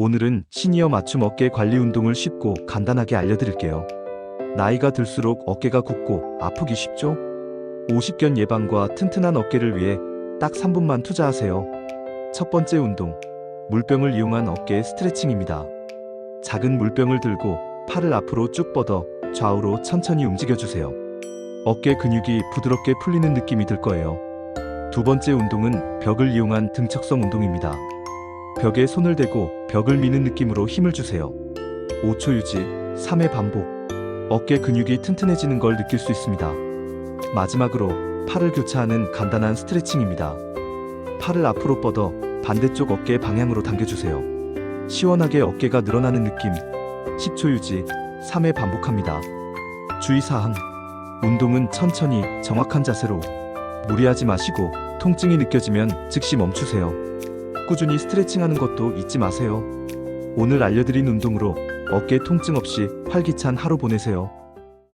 오늘은 시니어 맞춤 어깨 관리 운동을 쉽고 간단하게 알려드릴게요. 나이가 들수록 어깨가 굽고 아프기 쉽죠? 50견 예방과 튼튼한 어깨를 위해 딱 3분만 투자하세요. 첫 번째 운동. 물병을 이용한 어깨 스트레칭입니다. 작은 물병을 들고 팔을 앞으로 쭉 뻗어 좌우로 천천히 움직여주세요. 어깨 근육이 부드럽게 풀리는 느낌이 들 거예요. 두 번째 운동은 벽을 이용한 등척성 운동입니다. 벽에 손을 대고 벽을 미는 느낌으로 힘을 주세요. 5초 유지, 3회 반복. 어깨 근육이 튼튼해지는 걸 느낄 수 있습니다. 마지막으로 팔을 교차하는 간단한 스트레칭입니다. 팔을 앞으로 뻗어 반대쪽 어깨 방향으로 당겨주세요. 시원하게 어깨가 늘어나는 느낌. 10초 유지, 3회 반복합니다. 주의사항. 운동은 천천히 정확한 자세로 무리하지 마시고 통증이 느껴지면 즉시 멈추세요. 꾸준히 스트레칭하는 것도 잊지 마세요. 오늘 알려드린 운동으로 어깨 통증 없이 활기찬 하루 보내세요.